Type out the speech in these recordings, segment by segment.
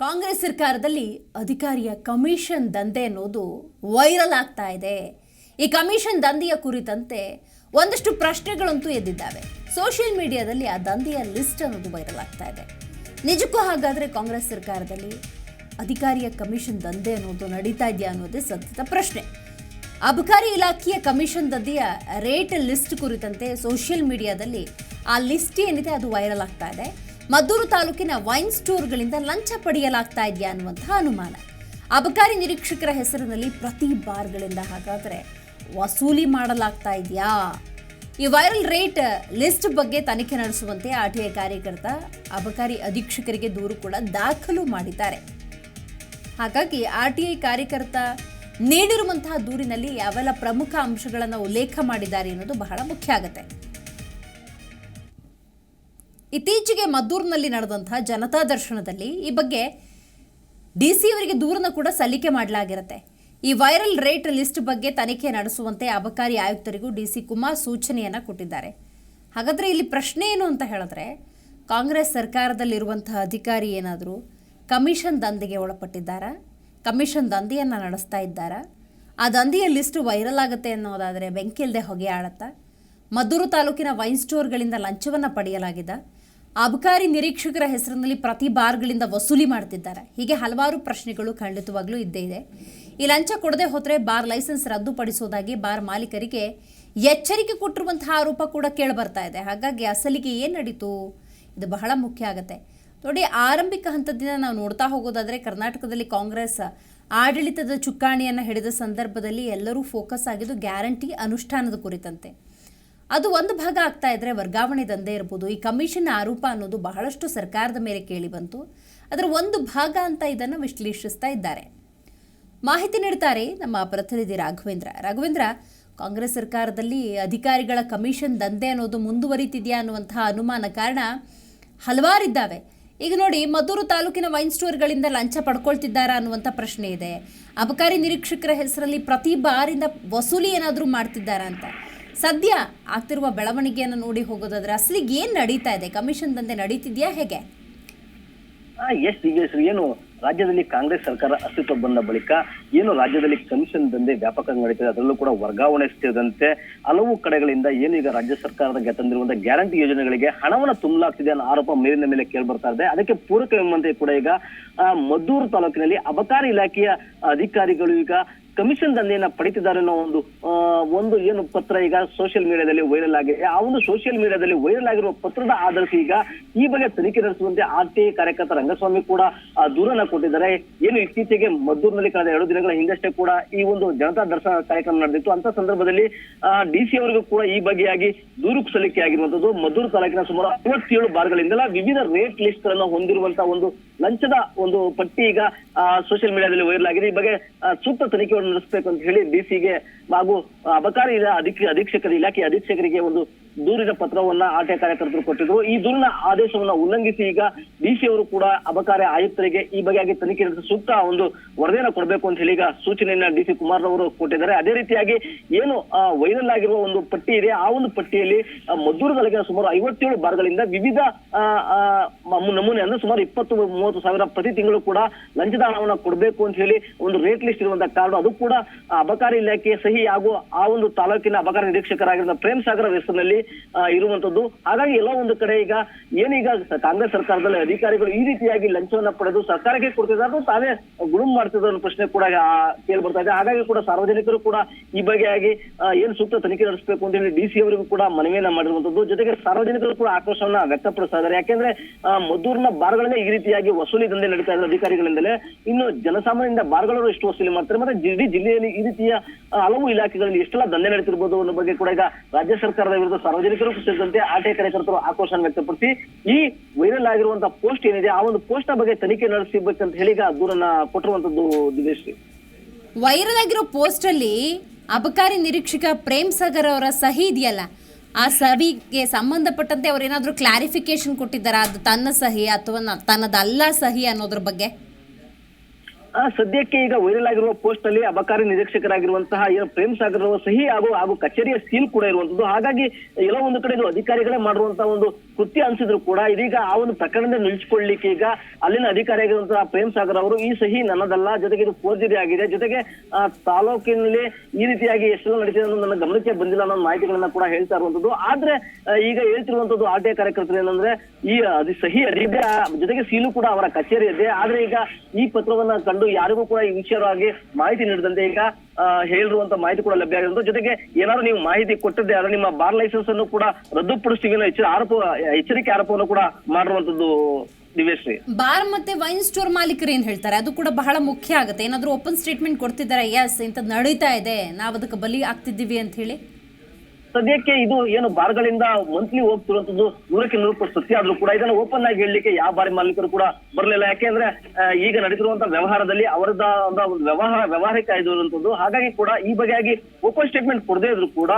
ಕಾಂಗ್ರೆಸ್ ಸರ್ಕಾರದಲ್ಲಿ ಅಧಿಕಾರಿಯ ಕಮಿಷನ್ ದಂಧೆ ಅನ್ನೋದು ವೈರಲ್ ಆಗ್ತಾ ಇದೆ. ಈ ಕಮಿಷನ್ ದಂಧೆಯ ಕುರಿತಂತೆ ಒಂದಷ್ಟು ಪ್ರಶ್ನೆಗಳಂತೂ ಎದ್ದಿದ್ದಾವೆ. ಸೋಷಿಯಲ್ ಮೀಡಿಯಾದಲ್ಲಿ ಆ ದಂಧೆಯ ಲಿಸ್ಟ್ ಅನ್ನೋದು ವೈರಲ್ ಆಗ್ತಾ ಇದೆ. ನಿಜಕ್ಕೂ ಹಾಗಾದರೆ ಕಾಂಗ್ರೆಸ್ ಸರ್ಕಾರದಲ್ಲಿ ಅಧಿಕಾರಿಯ ಕಮಿಷನ್ ದಂಧೆ ಅನ್ನೋದು ನಡೀತಾ ಇದೆಯಾ ಅನ್ನೋದೇ ಸದ್ಯದ ಪ್ರಶ್ನೆ. ಅಬಕಾರಿ ಇಲಾಖೆಯ ಕಮಿಷನ್ ದಂಧೆಯ ರೇಟ್ ಲಿಸ್ಟ್ ಕುರಿತಂತೆ ಸೋಷಿಯಲ್ ಮೀಡಿಯಾದಲ್ಲಿ ಆ ಲಿಸ್ಟ್ ಏನಿದೆ ಅದು ವೈರಲ್ ಆಗ್ತಾ ಇದೆ. ಮದ್ದೂರು ತಾಲೂಕಿನ ವೈನ್ ಸ್ಟೋರ್ಗಳಿಂದ ಲಂಚ ಪಡೆಯಲಾಗ್ತಾ ಇದೆಯಾ ಅನ್ನುವಂತಹ ಅನುಮಾನ. ಅಬಕಾರಿ ನಿರೀಕ್ಷಕರ ಹೆಸರಿನಲ್ಲಿ ಪ್ರತಿ ಬಾರ್ಗಳಿಂದ ಹಾಗಾದರೆ ವಸೂಲಿ ಮಾಡಲಾಗ್ತಾ ಇದೆಯಾ? ಈ ವೈರಲ್ ರೇಟ್ ಲಿಸ್ಟ್ ಬಗ್ಗೆ ತನಿಖೆ ನಡೆಸುವಂತೆ ಆರ್ ಟಿ ಐ ಕಾರ್ಯಕರ್ತ, ಅಬಕಾರಿ ಅಧೀಕ್ಷಕರಿಗೆ ದೂರು ಕೂಡ ದಾಖಲು ಮಾಡಿದ್ದಾರೆ. ಹಾಗಾಗಿ ಆರ್ ಟಿ ಐ ಕಾರ್ಯಕರ್ತ ನೀಡಿರುವಂತಹ ದೂರಿನಲ್ಲಿ ಯಾವೆಲ್ಲ ಪ್ರಮುಖ ಅಂಶಗಳನ್ನು ಉಲ್ಲೇಖ ಮಾಡಿದ್ದಾರೆ ಅನ್ನೋದು ಬಹಳ ಮುಖ್ಯ ಆಗುತ್ತೆ. ಇತ್ತೀಚೆಗೆ ಮದ್ದೂರಿನಲ್ಲಿ ನಡೆದಂತಹ ಜನತಾ ದರ್ಶನದಲ್ಲಿ ಈ ಬಗ್ಗೆ ಡಿ ಸಿ ಅವರಿಗೆ ದೂರನ್ನ ಕೂಡ ಸಲ್ಲಿಕೆ ಮಾಡಲಾಗಿರುತ್ತೆ. ಈ ವೈರಲ್ ರೇಟ್ ಲಿಸ್ಟ್ ಬಗ್ಗೆ ತನಿಖೆ ನಡೆಸುವಂತೆ ಅಬಕಾರಿ ಆಯುಕ್ತರಿಗೂ ಡಿ ಸಿ ಕುಮಾರ್ ಸೂಚನೆಯನ್ನು ಕೊಟ್ಟಿದ್ದಾರೆ. ಹಾಗಾದರೆ ಇಲ್ಲಿ ಪ್ರಶ್ನೆ ಏನು ಅಂತ ಹೇಳಿದ್ರೆ, ಕಾಂಗ್ರೆಸ್ ಸರ್ಕಾರದಲ್ಲಿರುವಂತಹ ಅಧಿಕಾರಿ ಏನಾದರೂ ಕಮಿಷನ್ ದಂಧೆಗೆ ಒಳಪಟ್ಟಿದ್ದಾರಾ? ಕಮಿಷನ್ ದಂಧೆಯನ್ನು ನಡೆಸ್ತಾ ಇದ್ದಾರಾ? ಆ ದಂಧೆಯ ಲಿಸ್ಟ್ ವೈರಲ್ ಆಗುತ್ತೆ ಅನ್ನೋದಾದರೆ ಬೆಂಕಿಲ್ದೆ ಹೊಗೆ ಆಡತ್ತಾ ಮದ್ದೂರು ತಾಲೂಕಿನ ವೈನ್ ಸ್ಟೋರ್ಗಳಿಂದ ಲಂಚವನ್ನು ಪಡೆಯಲಾಗಿದೆ? ಅಬಕಾರಿ ನಿರೀಕ್ಷಕರ ಹೆಸರಿನಲ್ಲಿ ಪ್ರತಿ ಬಾರ್ಗಳಿಂದ ವಸೂಲಿ ಮಾಡ್ತಿದ್ದಾರೆ. ಹೀಗೆ ಹಲವಾರು ಪ್ರಶ್ನೆಗಳು ಖಂಡಿತವಾಗ್ಲೂ ಇದ್ದೇ ಇದೆ. ಈ ಲಂಚ ಕೊಡದೆ ಹೋದರೆ ಬಾರ್ ಲೈಸೆನ್ಸ್ ರದ್ದುಪಡಿಸೋದಾಗಿ ಬಾರ್ ಮಾಲೀಕರಿಗೆ ಎಚ್ಚರಿಕೆ ಕೊಟ್ಟಿರುವಂತಹ ಆರೋಪ ಕೂಡ ಕೇಳಿಬರ್ತಾ ಇದೆ. ಹಾಗಾಗಿ ಅಸಲಿಗೆ ಏನು ನಡೀತು? ಇದು ಬಹಳ ಮುಖ್ಯ ಆಗುತ್ತೆ. ನೋಡಿ, ಆರಂಭಿಕ ಹಂತದಿಂದ ನಾವು ನೋಡ್ತಾ ಹೋಗೋದಾದರೆ ಕರ್ನಾಟಕದಲ್ಲಿ ಕಾಂಗ್ರೆಸ್ ಆಡಳಿತದ ಚುಕ್ಕಾಣಿಯನ್ನು ಹಿಡಿದ ಸಂದರ್ಭದಲ್ಲಿ ಎಲ್ಲರೂ ಫೋಕಸ್ ಆಗಿದ್ದು ಗ್ಯಾರಂಟಿ ಅನುಷ್ಠಾನದ ಕುರಿತಂತೆ. ಅದು ಒಂದು ಭಾಗ ಆಗ್ತಾ ಇದ್ರೆ ವರ್ಗಾವಣೆ ದಂಧೆ ಇರ್ಬೋದು. ಈ ಕಮಿಷನ್ ಆರೋಪ ಅನ್ನೋದು ಬಹಳಷ್ಟು ಸರ್ಕಾರದ ಮೇಲೆ ಕೇಳಿ ಬಂತು. ಅದರ ಒಂದು ಭಾಗ ಅಂತ ಇದನ್ನು ವಿಶ್ಲೇಷಿಸ್ತಾ ಇದ್ದಾರೆ. ಮಾಹಿತಿ ನೀಡ್ತಾರೆ ನಮ್ಮ ಪ್ರತಿನಿಧಿ ರಾಘವೇಂದ್ರ. ರಾಘವೇಂದ್ರ, ಕಾಂಗ್ರೆಸ್ ಸರ್ಕಾರದಲ್ಲಿ ಅಧಿಕಾರಿಗಳ ಕಮಿಷನ್ ದಂಧೆ ಅನ್ನೋದು ಮುಂದುವರಿತಿದೆಯಾ ಅನ್ನುವಂತಹ ಅನುಮಾನ ಕಾರಣ ಹಲವಾರಿದ್ದಾವೆ. ಈಗ ನೋಡಿ, ಮದ್ದೂರು ತಾಲೂಕಿನ ವೈನ್ ಸ್ಟೋರ್ಗಳಿಂದ ಲಂಚ ಪಡ್ಕೊಳ್ತಿದ್ದಾರಾ ಅನ್ನುವಂಥ ಪ್ರಶ್ನೆ ಇದೆ. ಅಬಕಾರಿ ನಿರೀಕ್ಷಕರ ಹೆಸರಲ್ಲಿ ಪ್ರತಿ ಬಾರಿಂದ ವಸೂಲಿ ಏನಾದರೂ ಮಾಡ್ತಿದ್ದಾರಾ ಅಂತ. ಸದ್ಯ ಆಗ್ತಿರುವ ಬೆಳವಣಿಗೆಯನ್ನು ನೋಡಿ ಹೋಗೋದಾದ್ರೆ ಅಸಲಿಗೆ ಏನು ನಡೀತಾ ಇದೆ? ಕಮಿಷನ್ ದಂಧೆ ನಡೀತಿದೆಯಾ ಹೇಗೆ? ದಿವ್ಯಶ್ರೀ ಏನು ರಾಜ್ಯದಲ್ಲಿ ಕಾಂಗ್ರೆಸ್ ಸರ್ಕಾರ ಅಸ್ತಿತ್ವ ಬಂದ ಬಳಿಕ ಏನು ರಾಜ್ಯದಲ್ಲಿ ಕಮಿಷನ್ ದಂಧೆ ವ್ಯಾಪಕವಾಗಿ ನಡೀತಿದೆ, ಅದರಲ್ಲೂ ಕೂಡ ವರ್ಗಾವಣೆ ಸೇರಿದಂತೆ ಹಲವು ಕಡೆಗಳಿಂದ ಏನು ಈಗ ರಾಜ್ಯ ಸರ್ಕಾರದ ತಂದಿರುವಂತಹ ಗ್ಯಾರಂಟಿ ಯೋಜನೆಗಳಿಗೆ ಹಣವನ್ನು ತುಂಬಲಾಗ್ತಿದೆ ಅನ್ನೋ ಆರೋಪ ಮೇಲಿನ ಮೇಲೆ ಕೇಳಿ ಬರ್ತಾ ಇದೆ. ಅದಕ್ಕೆ ಪೂರಕ ಎಂಬಂತೆ ಕೂಡ ಈಗ ಮದ್ದೂರು ತಾಲೂಕಿನಲ್ಲಿ ಅಬಕಾರಿ ಇಲಾಖೆಯ ಅಧಿಕಾರಿಗಳು ಈಗ ಕಮಿಷನ್ ದಂಧೆಯನ್ನ ಪಡಿತಿದ್ದಾರೆ ಅನ್ನೋ ಒಂದು ಒಂದು ಏನು ಪತ್ರ ಈಗ ಸೋಷಿಯಲ್ ಮೀಡಿಯಾದಲ್ಲಿ ವೈರಲ್ ಆಗಿದೆ. ಆ ಒಂದು ಸೋಷಿಯಲ್ ಮೀಡಿಯಾದಲ್ಲಿ ವೈರಲ್ ಆಗಿರುವ ಪತ್ರದ ಆಧರಿಸಿ ಈಗ ಈ ಬಗ್ಗೆ ತನಿಖೆ ನಡೆಸುವಂತೆ ಆರ್ ಟಿ ಕಾರ್ಯಕರ್ತ ರಂಗಸ್ವಾಮಿ ಕೂಡ ದೂರನ್ನ ಕೊಟ್ಟಿದ್ದಾರೆ. ಏನು ಇತ್ತೀಚೆಗೆ ಮದ್ದೂರಿನಲ್ಲಿ ಕಳೆದ ಎರಡು ದಿನಗಳ ಹಿಂದಷ್ಟೇ ಕೂಡ ಈ ಒಂದು ಜನತಾ ದರ್ಶನ ಕಾರ್ಯಕ್ರಮ ನಡೆದಿತ್ತು. ಅಂತ ಸಂದರ್ಭದಲ್ಲಿ ಡಿ ಸಿ ಅವರಿಗೂ ಕೂಡ ಈ ಬಗೆಯಾಗಿ ದೂರು ಸಲ್ಲಿಕೆ ಆಗಿರುವಂತದ್ದು ಮದ್ದೂರು ತಾಲೂಕಿನ ಸುಮಾರು ಐವತ್ತೇಳು ಬಾರ್ಗಳಿಂದಲ ವಿವಿಧ ರೇಟ್ ಲಿಸ್ಟ್ಗಳನ್ನು ಹೊಂದಿರುವಂತಹ ಒಂದು ಲಂಚದ ಒಂದು ಪಟ್ಟಿ ಈಗ ಸೋಷಿಯಲ್ ಮೀಡಿಯಾದಲ್ಲಿ ವೈರಲ್ ಆಗಿದೆ. ಈ ಬಗ್ಗೆ ಸೂಕ್ತ ತನಿಖೆಯನ್ನು ನಡೆಸಬೇಕು ಅಂತ ಹೇಳಿ ಡಿಸಿಗೆ ಹಾಗೂ ಅಬಕಾರಿ ಅಧೀಕ್ಷಕರ ಇಲಾಖೆ ಅಧೀಕ್ಷಕರಿಗೆ ಒಂದು ದೂರಿನ ಪತ್ರವನ್ನ ಆಟೆ ಕಾರ್ಯಕರ್ತರು ಕೊಟ್ಟಿದ್ರು. ಈ ದೂರಿನ ಆದೇಶವನ್ನ ಉಲ್ಲಂಘಿಸಿ ಈಗ ಡಿಸಿ ಅವರು ಕೂಡ ಅಬಕಾರಿ ಆಯುಕ್ತರಿಗೆ ಈ ಬಗೆಯಾಗಿ ತನಿಖೆ ನಡೆಸಿ ಸೂಕ್ತ ಒಂದು ವರದಿಯನ್ನ ಕೊಡಬೇಕು ಅಂತ ಹೇಳಿ ಈಗ ಸೂಚನೆಯನ್ನ ಡಿ ಸಿ ಕುಮಾರ್ ಅವರು ಕೊಟ್ಟಿದ್ದಾರೆ. ಅದೇ ರೀತಿಯಾಗಿ ಏನು ವೈರಲ್ ಆಗಿರುವ ಒಂದು ಪಟ್ಟಿ ಇದೆ. ಆ ಒಂದು ಪಟ್ಟಿಯಲ್ಲಿ ಮದ್ದೂರು ಸುಮಾರು ಐವತ್ತೇಳು ಬಾರ್ಗಳಿಂದ ವಿವಿಧ ನಮೂನೆ ಅಂದ್ರೆ ಸುಮಾರು ಇಪ್ಪತ್ತು, ಮೂವತ್ತು ಸಾವಿರ ಪ್ರತಿ ತಿಂಗಳು ಕೂಡ ಲಂಚದ ಹಣವನ್ನು ಕೊಡಬೇಕು ಅಂತ ಹೇಳಿ ಒಂದು ರೇಟ್ ಲಿಸ್ಟ್ ಇರುವಂತಹ ಕಾರಣ. ಅದು ಕೂಡ ಅಬಕಾರಿ ಇಲಾಖೆ ಸಹಿ ಹಾಗೂ ಆ ಒಂದು ತಾಲೂಕಿನ ಅಬಕಾರಿ ನಿರೀಕ್ಷಕರಾಗಿರುವ ಪ್ರೇಮ್ ಸಾಗರ್ ಹೆಸರಿನಲ್ಲಿ ಇರುವಂತದ್ದು. ಹಾಗಾಗಿ ಎಲ್ಲ ಒಂದು ಕಡೆ ಈಗ ಏನೀಗ ಕಾಂಗ್ರೆಸ್ ಸರ್ಕಾರದಲ್ಲಿ ಅಧಿಕಾರಿಗಳು ಈ ರೀತಿಯಾಗಿ ಲಂಚವನ್ನ ಪಡೆದು ಸರ್ಕಾರಕ್ಕೆ ಕೊಡ್ತಿದ್ದಾರೆ ತಾವೇ ಗುಳುಂ ಮಾಡ್ತಿದ್ದ ಅನ್ನೋ ಪ್ರಶ್ನೆ ಕೂಡ ಕೇಳಿ ಬರ್ತಾ ಇದೆ. ಹಾಗಾಗಿ ಕೂಡ ಸಾರ್ವಜನಿಕರು ಕೂಡ ಈ ಬಗೆಯಾಗಿ ಏನ್ ಸೂಕ್ತ ತನಿಖೆ ನಡೆಸಬೇಕು ಅಂತ ಹೇಳಿ ಡಿ ಸಿ ಅವರಿಗೂ ಕೂಡ ಮನವಿಯನ್ನ ಮಾಡಿರುವಂತದ್ದು. ಜೊತೆಗೆ ಸಾರ್ವಜನಿಕರು ಕೂಡ ಆಕ್ರೋಶವನ್ನ ವ್ಯಕ್ತಪಡಿಸ್ತಾ ಇದ್ದಾರೆ. ಯಾಕೆಂದ್ರೆ ಮದ್ದೂರಿನ ಬಾರ್ಗಳಲ್ಲೇ ಈ ರೀತಿಯಾಗಿ ವಸೂಲಿ ದಂಧೆ ನಡೀತಾ ಇದ್ದಾರೆ ಅಧಿಕಾರಿಗಳಿಂದಲೇ. ಇನ್ನು ಜನಸಾಮಾನ್ಯರಿಂದ ಬಾರ್ಗಳವರು ಎಷ್ಟು ವಸೂಲಿ ಮಾಡ್ತಾರೆ. ಮತ್ತೆ ಇಡೀ ಜಿಲ್ಲೆಯಲ್ಲಿ ಈ ರೀತಿಯ ಹಲವು ಇಲಾಖೆಗಳಲ್ಲಿ ಎಷ್ಟೆಲ್ಲ ದಂಧೆ ನಡೀತಿರ್ಬೋದು ಅನ್ನೋ ಬಗ್ಗೆ ಕೂಡ ಈಗ ರಾಜ್ಯ ಸರ್ಕಾರದ ವಿರುದ್ಧ ಸಾರ್ವಜನಿಕರು ಸೇರಿದಂತೆ ಆಟೆ ಕಾರ್ಯಕರ್ತರು ಆಕ್ರೋಶ ವ್ಯಕ್ತಪಡಿಸಿ, ಈ ವೈರಲ್ ಆಗಿರುವಂತಹ ಪೋಸ್ಟ್ ಏನಿದೆ, ಆ ಒಂದು ಪೋಸ್ಟ್ ಬಗ್ಗೆ ತನಿಖೆ ನಡೆಸಬೇಕಂತ ಹೇಳಿ ಈಗ ದೂರನ್ನ ಕೊಟ್ಟಿರುವಂತದ್ದು ದಿನೇಶ್ರೀ ವೈರಲ್ ಆಗಿರೋ ಪೋಸ್ಟ್ ಅಲ್ಲಿ ಅಬಕಾರಿ ನಿರೀಕ್ಷಕ ಪ್ರೇಮ್ ಸಾಗರ್ ಅವರ ಸಹಿ ಇದೆಯಲ್ಲ, ಆ ಸಹಿಗೆ ಸಂಬಂಧಪಟ್ಟಂತೆ ಅವ್ರು ಏನಾದರೂ ಕ್ಲಾರಿಫಿಕೇಶನ್ ಕೊಟ್ಟಿದ್ದಾರಾ? ಅದು ತನ್ನ ಸಹಿ ಅಥವಾ ತನ್ನದಲ್ಲ ಸಹಿ ಅನ್ನೋದ್ರ ಬಗ್ಗೆ? ಸದ್ಯಕ್ಕೆ ಈಗ ವೈರಲ್ ಆಗಿರುವ ಪೋಸ್ಟ್ ಅಲ್ಲಿ ಅಬಕಾರಿ ನಿರೀಕ್ಷಕರಾಗಿರುವಂತಹ ಪ್ರೇಮ್ ಸಾಗರ್ ಅವರ ಸಹಿ ಹಾಗೂ ಹಾಗೂ ಕಚೇರಿಯ ಸೀಲ್ ಕೂಡ ಇರುವಂತದ್ದು. ಹಾಗಾಗಿ ಎಲ್ಲ ಒಂದು ಕಡೆ ಅಧಿಕಾರಿಗಳೇ ಮಾಡಿರುವಂತಹ ಒಂದು ಕೃತ್ಯ ಅನ್ಸಿದ್ರು ಕೂಡ. ಇದೀಗ ಆ ಒಂದು ಪ್ರಕರಣದ ನಿಲ್ಸ್ಕೊಳ್ಳಿಕ್ಕೆ ಈಗ ಅಲ್ಲಿನ ಅಧಿಕಾರಿಯಾಗಿರುವಂತಹ ಪ್ರೇಮ್ ಸಾಗರ್ ಅವರು ಈ ಸಹಿ ನನ್ನದಲ್ಲ ಜೊತೆಗೆ ಇದು ಫೋರ್ಜರಿ ಆಗಿದೆ. ಜೊತೆಗೆ ಆ, ತಾಲೂಕಿನಲ್ಲಿ ಈ ರೀತಿಯಾಗಿ ನಡೀತಿದೆ ಅನ್ನೋದು ನನ್ನ ಗಮನಕ್ಕೆ ಬಂದಿಲ್ಲ ಅನ್ನೋ ಮಾಹಿತಿಗಳನ್ನ ಕೂಡ ಹೇಳ್ತಾ ಇರುವಂತದ್ದು. ಆದ್ರೆ ಈಗ ಹೇಳ್ತಿರುವಂತದ್ದು ಆರ್ ಟಿ ಐ ಕಾರ್ಯಕರ್ತರು ಏನಂದ್ರೆ ಈ ಸಹಿ ಅರಿದೆ ಆ, ಜೊತೆಗೆ ಸೀಲು ಕೂಡ ಅವರ ಕಚೇರಿ ಇದೆ. ಆದ್ರೆ ಈಗ ಈ ಪತ್ರವನ್ನ ಯಾರಿಗೂ ಕೂಡ ಈ ವಿಷಯವಾಗಿ ಮಾಹಿತಿ ನೀಡದಂತೆ ಈಗ ಹೇಳಿರುವಂತ ಮಾಹಿತಿ ಕೂಡ ಲಭ್ಯ ಆಗಿರುವಂತ ಜೊತೆಗೆ ಏನಾದ್ರು ನೀವು ಮಾಹಿತಿ ಕೊಟ್ಟಿದ್ದೆ, ಆದ್ರೆ ನಿಮ್ಮ ಬಾರ್ ಲೈಸೆನ್ಸ್ ಅನ್ನು ಕೂಡ ರದ್ದುಪಡಿಸ್ತೀವಿ ಎಚ್ಚರ ಆರೋಪ, ಎಚ್ಚರಿಕೆ ಆರೋಪವನ್ನು ಕೂಡ ಮಾಡಿರುವಂತದ್ದು ಬಾರ್ ಮತ್ತೆ ವೈನ್ ಸ್ಟೋರ್ ಮಾಲೀಕರು ಏನ್ ಹೇಳ್ತಾರೆ? ಅದು ಕೂಡ ಬಹಳ ಮುಖ್ಯ ಆಗುತ್ತೆ. ಏನಾದ್ರು ಓಪನ್ ಸ್ಟೇಟ್ಮೆಂಟ್ ಕೊಡ್ತಿದ್ದಾರೆ ಎಸ್ ಇಂಥದ್ದು ನಡೀತಾ ಇದೆ. ನಾವು ಅದಕ್ಕೆ ಬಲಿ ಆಗ್ತಿದ್ದೀವಿ ಅಂತ ಹೇಳಿ. ಸದ್ಯಕ್ಕೆ ಇದು ಏನು ಬಾರ್ಗಳಿಂದ ಮಂತ್ಲಿ ಹೋಗ್ತಿರುವಂತದ್ದು ನೂರಕ್ಕೆ ನೂರು ಸತ್ಯ ಆದ್ರೂ ಕೂಡ ಇದನ್ನ ಓಪನ್ ಆಗಿ ಹೇಳಲಿಕ್ಕೆ ಯಾವ ಬಾರಿ ಮಾಲೀಕರು ಕೂಡ ಬರಲಿಲ್ಲ. ಯಾಕೆಂದ್ರೆ ಈಗ ನಡೆದಿರುವಂತ ವ್ಯವಹಾರದಲ್ಲಿ ಅವರದ ಒಂದು ವ್ಯವಹಾರ, ವ್ಯವಹಾರಿಕ ಇರುವಂತದ್ದು. ಹಾಗಾಗಿ ಕೂಡ ಈ ಬಗೆಯಾಗಿ ಓಪನ್ ಸ್ಟೇಟ್ಮೆಂಟ್ ಕೊಡದೇ ಇದ್ರು ಕೂಡ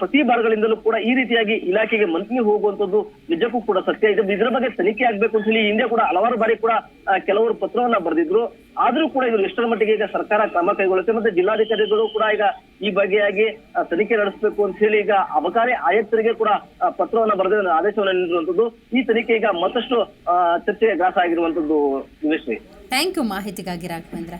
ಪ್ರತಿ ಬಾರ್ಗಳಿಂದಲೂ ಕೂಡ ಈ ರೀತಿಯಾಗಿ ಇಲಾಖೆಗೆ ಮಂತ್ಲಿ ಹೋಗುವಂತದ್ದು ನಿಜಕ್ಕೂ ಕೂಡ ಸತ್ಯ. ಇದೆ ಇದರ ಬಗ್ಗೆ ತನಿಖೆ ಆಗ್ಬೇಕು ಅಂತ ಹೇಳಿ ಹಿಂದೆ ಕೂಡ ಹಲವಾರು ಬಾರಿ ಕೂಡ ಕೆಲವರು ಪತ್ರವನ್ನ ಬರೆದಿದ್ರು. ಆದ್ರೂ ಕೂಡ ಇದು ಎಷ್ಟರ ಮಟ್ಟಿಗೆ ಈಗ ಸರ್ಕಾರ ಕ್ರಮ ಕೈಗೊಳ್ಳುತ್ತೆ. ಮತ್ತೆ ಜಿಲ್ಲಾಧಿಕಾರಿಗಳು ಕೂಡ ಈಗ ಈ ಬಗೆಯಾಗಿ ತನಿಖೆ ನಡೆಸಬೇಕು ಅಂತ ಹೇಳಿ ಈಗ ಅಬಕಾರಿ ಆಯುಕ್ತರಿಗೆ ಕೂಡ ಪತ್ರವನ್ನು ಬರೆದ ಆದೇಶವನ್ನು ನೀಡಿರುವಂತದ್ದು ಈ ತನಿಖೆ ಈಗ ಮತ್ತಷ್ಟು ಚರ್ಚೆಗೆ ಗ್ರಾಸ ಆಗಿರುವಂತದ್ದು ಥ್ಯಾಂಕ್ ಯು ಮಾಹಿತಿಗಾಗಿ ರಾಘವೇಂದ್ರ.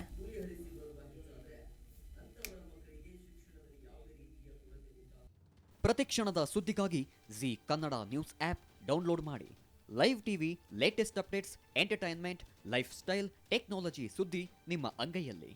ಪ್ರತಿಕ್ಷಣದ ಸುದ್ದಿಗಾಗಿ Zee Kannada news app download ಮಾಡಿ. Live TV latest updates entertainment lifestyle technology ಸುದ್ದಿ ನಿಮ್ಮ ಅಂಗೈಯಲ್ಲಿ.